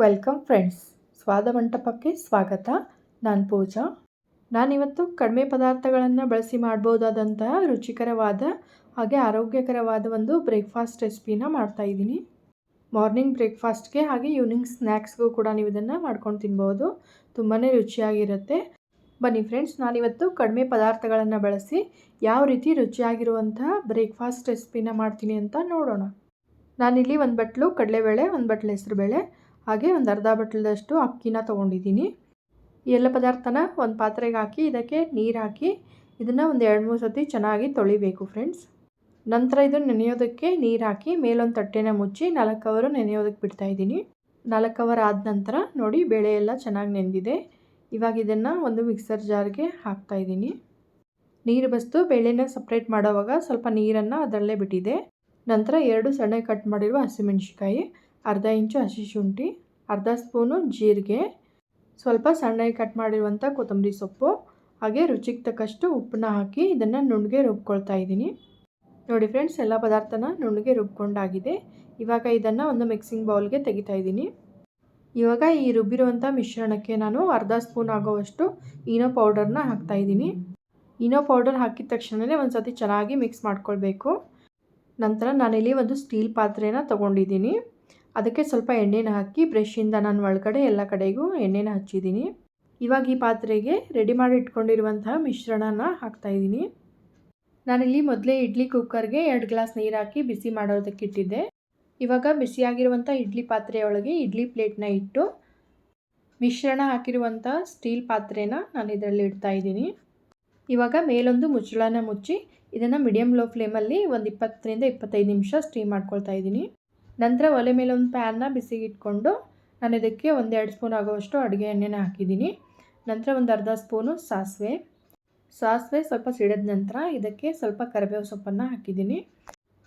Welcome friends. ಸ್ವಾದ ಮಂಟಪಕ್ಕೆ ಸ್ವಾಗತ. ನಾನು ಪೂಜಾ. ನಾನಿವತ್ತು ಕಡಿಮೆ ಪದಾರ್ಥಗಳನ್ನು ಬಳಸಿ ಮಾಡ್ಬೋದಾದಂತಹ ರುಚಿಕರವಾದ, ಹಾಗೆ ಆರೋಗ್ಯಕರವಾದ ಒಂದು ಬ್ರೇಕ್ಫಾಸ್ಟ್ ರೆಸಿಪಿನ ಮಾಡ್ತಾಯಿದ್ದೀನಿ ಮಾರ್ನಿಂಗ್ ಬ್ರೇಕ್ಫಾಸ್ಟ್ಗೆ ಹಾಗೆ ಈವ್ನಿಂಗ್ ಸ್ನ್ಯಾಕ್ಸ್ಗೂ ಕೂಡ ನೀವು ಇದನ್ನು ಮಾಡ್ಕೊಂಡು ತಿನ್ಬೋದು. ತುಂಬಾ ರುಚಿಯಾಗಿರುತ್ತೆ. ಬನ್ನಿ ಫ್ರೆಂಡ್ಸ್, ನಾನಿವತ್ತು ಕಡಿಮೆ ಪದಾರ್ಥಗಳನ್ನು ಬಳಸಿ ಯಾವ ರೀತಿ ರುಚಿಯಾಗಿರುವಂತಹ ಬ್ರೇಕ್ಫಾಸ್ಟ್ ರೆಸಿಪಿನ ಮಾಡ್ತೀನಿ ಅಂತ ನೋಡೋಣ. ನಾನಿಲ್ಲಿ ಒಂದು ಬಟ್ಲು, ಕಡಲೆಬೇಳೆ, ಒಂದು ಬಟ್ಲು ಹೆಸರುಬೇಳೆ ಹಾಗೆ ಒಂದು ಅರ್ಧ ಬಟ್ಲದಷ್ಟು ಅಕ್ಕಿನ ತೊಗೊಂಡಿದ್ದೀನಿ. ಎಲ್ಲ ಪದಾರ್ಥನ ಒಂದು ಪಾತ್ರೆಗೆ ಹಾಕಿ, ಇದಕ್ಕೆ ನೀರು ಹಾಕಿ, ಇದನ್ನು ಒಂದು ಎರಡು ಮೂರು ಸತಿ ಚೆನ್ನಾಗಿ ತೊಳಿಬೇಕು ಫ್ರೆಂಡ್ಸ್. ನಂತರ ಇದನ್ನು ನೆನೆಯೋದಕ್ಕೆ ನೀರು ಹಾಕಿ, ಮೇಲೊಂದು ತಟ್ಟೆನ ಮುಚ್ಚಿ, ನಾಲ್ಕು ಅವರು ನೆನೆಯೋದಕ್ಕೆ ಬಿಡ್ತಾಯಿದ್ದೀನಿ ನಾಲ್ಕು ಅವರ್ ಆದ ನಂತರ ನೋಡಿ ಬೇಳೆ ಎಲ್ಲ ಚೆನ್ನಾಗಿ ನೆಂದಿದೆ. ಇವಾಗ ಇದನ್ನು ಒಂದು ಮಿಕ್ಸರ್ ಜಾರ್ಗೆ ಹಾಕ್ತಾಯಿದ್ದೀನಿ ನೀರು ಬಸ್ತು, ಬೇಳೆನ ಸಪ್ರೇಟ್ ಮಾಡೋವಾಗ ಸ್ವಲ್ಪ ನೀರನ್ನು ಅದರಲ್ಲೇ ಬಿಟ್ಟಿದೆ. ನಂತರ ಎರಡು ಸಣ್ಣ ಕಟ್ ಮಾಡಿರುವ ಹಸಿಮೆಣ್ಸಿಕಾಯಿ ಅರ್ಧ ಇಂಚು ಹಸಿ ಶುಂಠಿ, ಅರ್ಧ ಸ್ಪೂನು ಜೀರಿಗೆ, ಸ್ವಲ್ಪ ಸಣ್ಣಗೆ ಕಟ್ ಮಾಡಿರುವಂಥ ಕೊತ್ತಂಬರಿ ಸೊಪ್ಪು, ಹಾಗೆ ರುಚಿಗೆ ತಕ್ಕಷ್ಟು ಉಪ್ಪನ್ನ ಹಾಕಿ ಇದನ್ನು ನುಣ್ಣಗೆ ರುಬ್ಕೊಳ್ತಾ ಇದ್ದೀನಿ. ನೋಡಿ ಫ್ರೆಂಡ್ಸ್, ಎಲ್ಲ ಪದಾರ್ಥನ ನುಣ್ಣಗೆ ರುಬ್ಕೊಂಡಾಗಿದೆ. ಇವಾಗ ಇದನ್ನು ಒಂದು ಮಿಕ್ಸಿಂಗ್ ಬೌಲ್ಗೆ ತೆಗಿತಾ ಇದ್ದೀನಿ. ಇವಾಗ ಈ ರುಬ್ಬಿರುವಂಥ ಮಿಶ್ರಣಕ್ಕೆ ನಾನು ಅರ್ಧ ಸ್ಪೂನ್ ಆಗೋವಷ್ಟು ಈನೋ ಪೌಡರ್ನ ಹಾಕ್ತಾಯಿದ್ದೀನಿ ಈನೋ ಪೌಡರ್ ಹಾಕಿದ ತಕ್ಷಣವೇ ಒಂದು ಸತಿ ಚೆನ್ನಾಗಿ ಮಿಕ್ಸ್ ಮಾಡ್ಕೊಳ್ಬೇಕು. ನಂತರ ನಾನಿಲ್ಲಿ ಒಂದು ಸ್ಟೀಲ್ ಪಾತ್ರೆನ ತೊಗೊಂಡಿದ್ದೀನಿ. ಅದಕ್ಕೆ ಸ್ವಲ್ಪ ಎಣ್ಣೆನ ಹಾಕಿ ಬ್ರಷಿಂದ ನಾನು ಒಳಗಡೆ ಎಲ್ಲ ಕಡೆಗೂ ಎಣ್ಣೆನ ಹಚ್ಚಿದ್ದೀನಿ. ಇವಾಗ ಈ ಪಾತ್ರೆಗೆ ರೆಡಿ ಮಾಡಿ ಇಟ್ಕೊಂಡಿರುವಂತಹ ಮಿಶ್ರಣನ ಹಾಕ್ತಾಯಿದ್ದೀನಿ ನಾನಿಲ್ಲಿ ಮೊದಲೇ ಇಡ್ಲಿ ಕುಕ್ಕರ್ಗೆ ಎರಡು ಗ್ಲಾಸ್ ನೀರು ಹಾಕಿ ಬಿಸಿ ಮಾಡೋದಕ್ಕೆ ಇಟ್ಟಿದ್ದೆ. ಇವಾಗ ಬಿಸಿಯಾಗಿರುವಂಥ ಇಡ್ಲಿ ಪಾತ್ರೆಯೊಳಗೆ ಇಡ್ಲಿ ಪ್ಲೇಟ್ನ ಇಟ್ಟು ಮಿಶ್ರಣ ಹಾಕಿರುವಂಥ ಸ್ಟೀಲ್ ಪಾತ್ರೆನ ನಾನು ಇದರಲ್ಲಿ ಇಡ್ತಾ ಇದ್ದೀನಿ. ಇವಾಗ ಮೇಲೊಂದು ಮುಚ್ಚಳನ ಮುಚ್ಚಿ ಇದನ್ನು ಮೀಡಿಯಮ್ ಲೋ ಫ್ಲೇಮಲ್ಲಿ ಒಂದು ಇಪ್ಪತ್ತರಿಂದ ಇಪ್ಪತ್ತೈದು ನಿಮಿಷ ಸ್ಟೀಮ್ ಮಾಡ್ಕೊಳ್ತಾ ಇದ್ದೀನಿ. ನಂತರ ಒಲೆ ಮೇಲೆ ಒಂದು ಪ್ಯಾನ್ನ ಬಿಸಿಗೆ ಇಟ್ಕೊಂಡು ನಾನು ಇದಕ್ಕೆ ಒಂದೆರಡು ಸ್ಪೂನ್ ಆಗೋವಷ್ಟು ಅಡುಗೆ ಎಣ್ಣೆನ ಹಾಕಿದ್ದೀನಿ. ನಂತರ ಒಂದು ಅರ್ಧ ಸ್ಪೂನು ಸಾಸಿವೆ. ಸಾಸಿವೆ ಸ್ವಲ್ಪ ಸಿಡಿದ ನಂತರ ಇದಕ್ಕೆ ಸ್ವಲ್ಪ ಕರಿಬೇವು ಸೊಪ್ಪನ್ನು ಹಾಕಿದ್ದೀನಿ.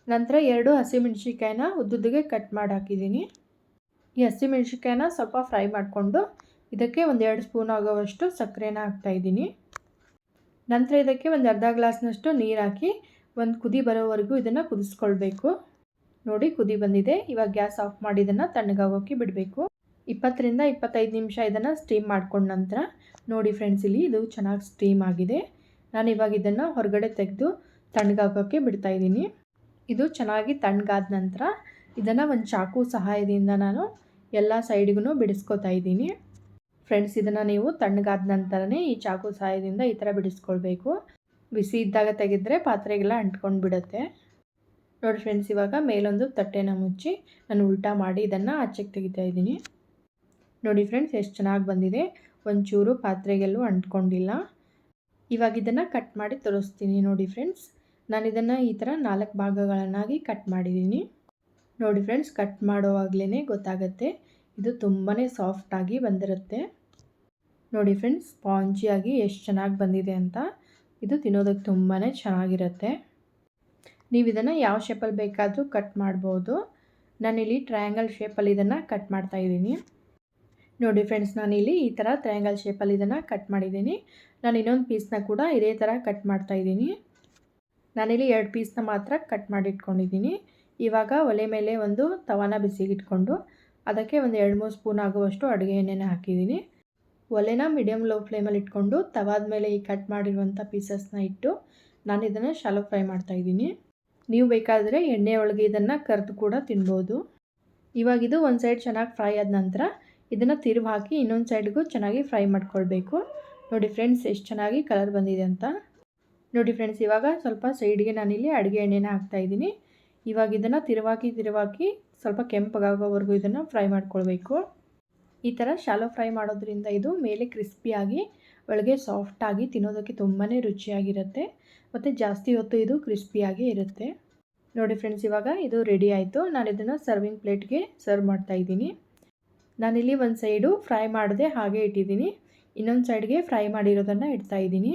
ನಂತರ ಎರಡು ಹಸಿಮೆಣ್ಸಿಕಾಯಿನ ಉದ್ದುದ್ದಿಗೆ ಕಟ್ ಮಾಡಿ ಹಾಕಿದ್ದೀನಿ. ಈ ಹಸಿಮೆಣ್ಸಿಕಾಯಿನ ಸ್ವಲ್ಪ ಫ್ರೈ ಮಾಡಿಕೊಂಡು ಇದಕ್ಕೆ ಒಂದೆರಡು ಸ್ಪೂನ್ ಆಗೋವಷ್ಟು ಸಕ್ಕರೆನ ಹಾಕ್ತಾಯಿದ್ದೀನಿ ನಂತರ ಇದಕ್ಕೆ ಒಂದು ಅರ್ಧ ಗ್ಲಾಸ್ನಷ್ಟು ನೀರು ಹಾಕಿ ಒಂದು ಕುದಿ ಬರೋವರೆಗೂ ಇದನ್ನು ಕುದಿಸ್ಕೊಳ್ಬೇಕು. ನೋಡಿ ಕುದಿ ಬಂದಿದೆ. ಇವಾಗ ಗ್ಯಾಸ್ ಆಫ್ ಮಾಡಿ ಇದನ್ನು ತಣ್ಣಗಾಗೋಕ್ಕೆ ಬಿಡಬೇಕು. ಇಪ್ಪತ್ತರಿಂದ ಇಪ್ಪತ್ತೈದು ನಿಮಿಷ ಇದನ್ನು ಸ್ಟೀಮ್ ಮಾಡ್ಕೊಂಡ ನಂತರ ನೋಡಿ ಫ್ರೆಂಡ್ಸ್, ಇಲ್ಲಿ ಇದು ಚೆನ್ನಾಗಿ ಸ್ಟೀಮ್ ಆಗಿದೆ. ನಾನು ಇವಾಗ ಇದನ್ನು ಹೊರಗಡೆ ತೆಗೆದು ತಣ್ಣಗಾಗೋಕ್ಕೆ ಬಿಡ್ತಾಯಿದ್ದೀನಿ ಇದು ಚೆನ್ನಾಗಿ ತಣ್ಣಗಾದ ನಂತರ ಇದನ್ನು ಒಂದು ಚಾಕು ಸಹಾಯದಿಂದ ನಾನು ಎಲ್ಲ ಸೈಡ್ಗೂ ಬಿಡಿಸ್ಕೊತಾ ಇದ್ದೀನಿ. ಫ್ರೆಂಡ್ಸ್, ಇದನ್ನು ನೀವು ತಣ್ಣಗಾದ ನಂತರನೇ ಈ ಚಾಕು ಸಹಾಯದಿಂದ ಈ ಥರ ಬಿಡಿಸ್ಕೊಳ್ಬೇಕು. ಬಿಸಿ ಇದ್ದಾಗ ತೆಗೆದ್ರೆ ಪಾತ್ರೆಗೆಲ್ಲ ಅಂಟ್ಕೊಂಡು ಬಿಡುತ್ತೆ ನೋಡಿ ಫ್ರೆಂಡ್ಸ್ ಇವಾಗ ಮೇಲೊಂದು ತಟ್ಟೆನ ಮುಚ್ಚಿ ನಾನು ಉಲ್ಟಾ ಮಾಡಿ ಇದನ್ನು ಆಚೆಗೆ ತೆಗಿತಾ ಇದ್ದೀನಿ. ನೋಡಿ ಫ್ರೆಂಡ್ಸ್ ಎಷ್ಟು ಚೆನ್ನಾಗಿ ಬಂದಿದೆ. ಒಂಚೂರು ಪಾತ್ರೆಗೆಲ್ಲೂ ಅಂಟ್ಕೊಂಡಿಲ್ಲ. ಇವಾಗ ಇದನ್ನು ಕಟ್ ಮಾಡಿ ತೋರಿಸ್ತೀನಿ ನೋಡಿ ಫ್ರೆಂಡ್ಸ್ ನಾನು ಇದನ್ನು ಈ ಥರ ನಾಲ್ಕು ಭಾಗಗಳನ್ನಾಗಿ ಕಟ್ ಮಾಡಿದ್ದೀನಿ. ನೋಡಿ ಫ್ರೆಂಡ್ಸ್ ಕಟ್ ಮಾಡೋವಾಗಲೇ ಗೊತ್ತಾಗುತ್ತೆ. ಇದು ತುಂಬಾ ಸಾಫ್ಟಾಗಿ ಬಂದಿರುತ್ತೆ. ನೋಡಿ ಫ್ರೆಂಡ್ಸ್ ಸ್ಪಾಂಜಿಯಾಗಿ ಎಷ್ಟು ಚೆನ್ನಾಗಿ ಬಂದಿದೆ ಅಂತ. ಇದು ತಿನ್ನೋದಕ್ಕೆ ತುಂಬಾ ಚೆನ್ನಾಗಿರುತ್ತೆ. ನೀವು ಇದನ್ನು ಯಾವ ಶೇಪಲ್ಲಿ ಬೇಕಾದರೂ ಕಟ್ ಮಾಡ್ಬೋದು. ನಾನಿಲ್ಲಿ ಟ್ರಯಾಂಗಲ್ ಶೇಪಲ್ಲಿ ಇದನ್ನು ಕಟ್ ಮಾಡ್ತಾ ಇದ್ದೀನಿ. ನೋಡಿ ಫ್ರೆಂಡ್ಸ್ ನಾನಿಲ್ಲಿ ಈ ಥರ ಟ್ರಯಾಂಗಲ್ ಶೇಪಲ್ಲಿ ಇದನ್ನು ಕಟ್ ಮಾಡಿದ್ದೀನಿ. ನಾನು ಇನ್ನೊಂದು ಪೀಸ್ನ ಕೂಡ ಇದೇ ಥರ ಕಟ್ ಮಾಡ್ತಾ ಇದ್ದೀನಿ. ನಾನಿಲ್ಲಿ ಎರಡು ಪೀಸ್ನ ಮಾತ್ರ ಕಟ್ ಮಾಡಿ ಇಟ್ಕೊಂಡಿದ್ದೀನಿ ಇವಾಗ ಒಲೆ ಮೇಲೆ ಒಂದು ತವಾನ ಬಿಸಿಗಿಟ್ಕೊಂಡು ಅದಕ್ಕೆ ಒಂದು ಎರಡು ಮೂರು ಸ್ಪೂನ್ ಆಗುವಷ್ಟು ಅಡುಗೆ ಎಣ್ಣೆನ ಹಾಕಿದ್ದೀನಿ. ಒಲೆನ ಮೀಡಿಯಮ್ ಲೋ ಫ್ಲೇಮಲ್ಲಿ ಇಟ್ಕೊಂಡು ತವಾದ ಮೇಲೆ ಈ ಕಟ್ ಮಾಡಿರುವಂಥ ಪೀಸಸ್ನ ಇಟ್ಟು ನಾನು ಇದನ್ನು ಶಾಲೋ ಫ್ರೈ ಮಾಡ್ತಾಯಿದ್ದೀನಿ ನೀವು ಬೇಕಾದರೆ ಎಣ್ಣೆ ಒಳಗೆ ಇದನ್ನು ಕರೆದು ಕೂಡ ತಿನ್ಬೋದು. ಇವಾಗಿದು ಒಂದು ಸೈಡ್ ಚೆನ್ನಾಗಿ ಫ್ರೈ ಆದ ನಂತರ ಇದನ್ನು ತಿರುವು ಹಾಕಿ ಇನ್ನೊಂದು ಸೈಡ್ಗೂ ಚೆನ್ನಾಗಿ ಫ್ರೈ ಮಾಡ್ಕೊಳ್ಬೇಕು. ನೋಡಿ ಫ್ರೆಂಡ್ಸ್ ಎಷ್ಟು ಚೆನ್ನಾಗಿ ಕಲರ್ ಬಂದಿದೆ ಅಂತ. ನೋಡಿ ಫ್ರೆಂಡ್ಸ್ ಇವಾಗ ಸ್ವಲ್ಪ ಸೈಡ್ಗೆ ನಾನಿಲ್ಲಿ ಅಡುಗೆ ಎಣ್ಣೆನ ಹಾಕ್ತಾಯಿದ್ದೀನಿ ಇವಾಗ ಇದನ್ನು ತಿರುವಾಕಿ ತಿರುವಾಕಿ ಸ್ವಲ್ಪ ಕೆಂಪಗಾಗೋವರೆಗೂ ಇದನ್ನು ಫ್ರೈ ಮಾಡ್ಕೊಳ್ಬೇಕು. ಈ ಥರ ಶಾಲೋ ಫ್ರೈ ಮಾಡೋದ್ರಿಂದ ಇದು ಮೇಲೆ ಕ್ರಿಸ್ಪಿಯಾಗಿ ಒಳಗೆ ಸಾಫ್ಟಾಗಿ ತಿನ್ನೋದಕ್ಕೆ ತುಂಬಾ ರುಚಿಯಾಗಿರುತ್ತೆ. ಮತ್ತು ಜಾಸ್ತಿ ಹೊತ್ತು ಇದು ಕ್ರಿಸ್ಪಿಯಾಗಿ ಇರುತ್ತೆ. ನೋಡಿ ಫ್ರೆಂಡ್ಸ್ ಇವಾಗ ಇದು ರೆಡಿ ಆಯಿತು. ನಾನು ಇದನ್ನು ಸರ್ವಿಂಗ್ ಪ್ಲೇಟ್ಗೆ ಸರ್ವ್ ಮಾಡ್ತಾ ಇದ್ದೀನಿ. ನಾನಿಲ್ಲಿ ಒಂದು ಸೈಡು ಫ್ರೈ ಮಾಡಿದೆ ಹಾಗೆ ಇಟ್ಟಿದ್ದೀನಿ. ಇನ್ನೊಂದು ಸೈಡ್ಗೆ ಫ್ರೈ ಮಾಡಿರೋದನ್ನು ಇಡ್ತಾ ಇದ್ದೀನಿ.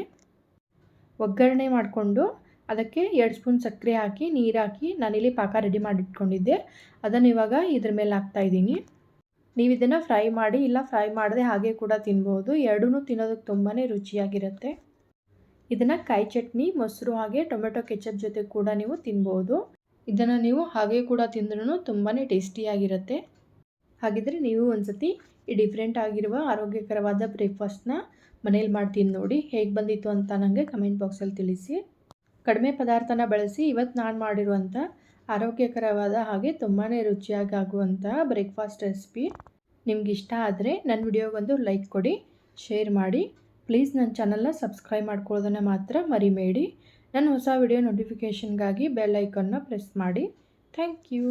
ಒಗ್ಗರಣೆ ಮಾಡಿಕೊಂಡು ಅದಕ್ಕೆ ಎರಡು ಸ್ಪೂನ್ ಸಕ್ಕರೆ ಹಾಕಿ, ನೀರು ಹಾಕಿ ನಾನಿಲ್ಲಿ ಪಾಕ ರೆಡಿ ಮಾಡಿ ಇಟ್ಕೊಂಡಿದ್ದೆ ಅದನ್ನು ಇವಾಗ ಇದ್ರ ಮೇಲೆ ಹಾಕ್ತಾಯಿದ್ದೀನಿ ನೀವು ಇದನ್ನು ಫ್ರೈ ಮಾಡಿ, ಇಲ್ಲ ಫ್ರೈ ಮಾಡದೆ ಹಾಗೆ ಕೂಡ ತಿನ್ಬೋದು. ಎರಡೂ ತಿನ್ನೋದಕ್ಕೆ ತುಂಬಾ ರುಚಿಯಾಗಿರುತ್ತೆ. ಇದನ್ನು ಕಾಯಿ ಚಟ್ನಿ, ಮೊಸರು ಹಾಗೆ ಟೊಮೆಟೊ ಕೆಚಪ್ ಜೊತೆ ಕೂಡ ನೀವು ತಿನ್ಬೋದು. ಇದನ್ನು ನೀವು ಹಾಗೆ ಕೂಡ ತಿಂದ್ರೂ ತುಂಬಾ ಟೇಸ್ಟಿಯಾಗಿರುತ್ತೆ. ಹಾಗಿದ್ರೆ ನೀವು ಒಂದ್ಸತಿ ಈ ಡಿಫ್ರೆಂಟ್ ಆಗಿರುವ ಆರೋಗ್ಯಕರವಾದ ಬ್ರೇಕ್ಫಾಸ್ಟ್ನ ಮನೇಲಿ ಮಾಡ್ತೀನಿ ನೋಡಿ ಹೇಗೆ ಬಂದಿತ್ತು ಅಂತ ನನಗೆ ಕಮೆಂಟ್ ಬಾಕ್ಸಲ್ಲಿ ತಿಳಿಸಿ. ಕಡಿಮೆ ಪದಾರ್ಥನ ಬಳಸಿ ಇವತ್ತು ನಾನು ಮಾಡಿರುವಂಥ ಆರೋಗ್ಯಕರವಾದ ಹಾಗೆ ತುಂಬಾ ರುಚಿಯಾಗಿ ಆಗುವಂತಹ ಬ್ರೇಕ್ಫಾಸ್ಟ್ ರೆಸಿಪಿ ನಿಮ್ಗೆ ಇಷ್ಟ ಆದರೆ ನನ್ನ ವಿಡಿಯೋಗೊಂದು ಲೈಕ್ ಕೊಡಿ ಶೇರ್ ಮಾಡಿ. ಪ್ಲೀಸ್ ನನ್ನ ಚಾನಲ್ನ ಸಬ್ಸ್ಕ್ರೈಬ್ ಮಾಡ್ಕೊಳ್ಳೋದನ್ನು ಮಾತ್ರ ಮರಿಬೇಡಿ. ನನ್ನ ಹೊಸ ವಿಡಿಯೋ ನೋಟಿಫಿಕೇಷನ್ಗಾಗಿ ಬೆಲ್ ಐಕನ್ನ ಪ್ರೆಸ್ ಮಾಡಿ. Thank you